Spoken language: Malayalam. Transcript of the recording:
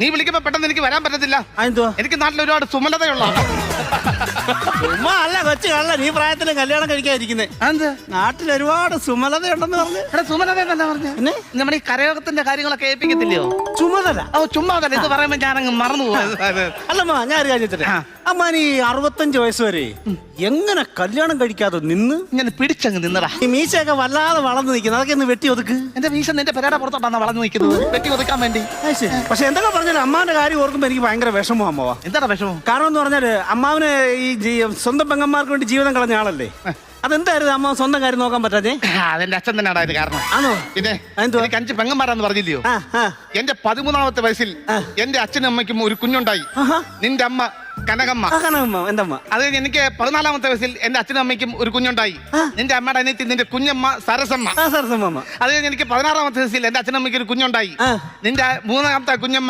നീ വിളിക്കുമ്പോ പെട്ടെന്ന് എനിക്ക് വരാൻ പറ്റത്തില്ല. എനിക്ക് നാട്ടിൽ ഒരുപാട് സുമലതയുള്ള അല്ല കൊച്ചു കള്ള നീ പ്രായത്തിൽ കല്യാണം കഴിക്കാതിരിക്കുന്നേ. എന്ത്? നാട്ടിൽ ഒരുപാട് സുമലതയുണ്ടെന്ന് പറഞ്ഞു. എടാ സുമലത എന്നല്ല പറഞ്ഞു? പിന്നെ? നമ്മുടെ ഈ കരയോഗത്തിന്റെ കാര്യങ്ങളൊക്കെ ഏൽപ്പിക്കത്തില്ലയോ? ചുമതല ഓ ചുമ്മാ അതല്ല ഇത് പറയുമ്പോ ഞാനങ്ങ് മറന്നു പോയത് അല്ലമ്മ ഞാൻ ഒരു കാര്യം? ആ. അമ്മ നീ അറുപത്തഞ്ച് വയസ്സ് വരെ എങ്ങനെ കല്യാണം കഴിക്കാതെ നിന്ന്? ഇങ്ങനെ പിടിച്ചങ്ങ് നിന്നടാ. ഈ മീശയൊക്കെ വല്ലാതെ വളർന്നു നിൽക്കുന്നത് അതൊക്കെ ഒന്ന് വെട്ടി ഒതുക്ക്. എന്റെ മീശ നിന്റെ പെരയുടെ പുറത്തോട്ടാണ് വളർന്നു നിൽക്കുന്നത്. വെട്ടി ഒതുക്കാൻ വേണ്ടി. പക്ഷെ എന്തൊക്കെ പറഞ്ഞാലും അമ്മാന്റെ കാര്യം ഓർക്കുമ്പോൾ എനിക്ക് ഭയങ്കര വിഷമം അമ്മവാ. എന്താണ് വിഷമം? കാരണം എന്ന് പറഞ്ഞാൽ അമ്മാവന് ഈ സ്വന്തം പെങ്ങന്മാർക്ക് വേണ്ടി ജീവിതം കളഞ്ഞ ആളല്ലേ? അതെന്തായിരുന്നു അമ്മ സ്വന്തം കാര്യം നോക്കാൻ പറ്റാതെ അതെന്റെ അച്ഛൻ തന്നെയാണ് അതിന് കാരണം. ആണോ? പിന്നെ? എനിക്ക് അഞ്ച് പെങ്ങന്മാരാന്ന് പറഞ്ഞില്ലയോ? എന്റെ പതിമൂന്നാമത്തെ വയസ്സിൽ എന്റെ അച്ഛനും അമ്മയ്ക്കും ഒരു കുഞ്ഞുണ്ടായി. നിന്റെ അമ്മ കനകമ്മ. കനകമ്മ. എന്റെ അമ്മ അത് കഴിഞ്ഞ് എനിക്ക് പതിനാലാമത്തെ വയസ്സിൽ എന്റെ അച്ഛനും അമ്മയ്ക്കും ഒരു കുഞ്ഞുണ്ടായി. നിന്റെ അമ്മയുടെ അനിയത്തി നിന്റെ കുഞ്ഞമ്മ സരസമ്മ. സരസമ്മ അത് കഴിഞ്ഞ് എനിക്ക് പതിനാറാമത്തെ വയസ്സിൽ എന്റെ അച്ഛനും അമ്മയ്ക്ക് ഒരു കുഞ്ഞുണ്ടായി. നിന്റെ മൂന്നാമത്തെ കുഞ്ഞമ്മ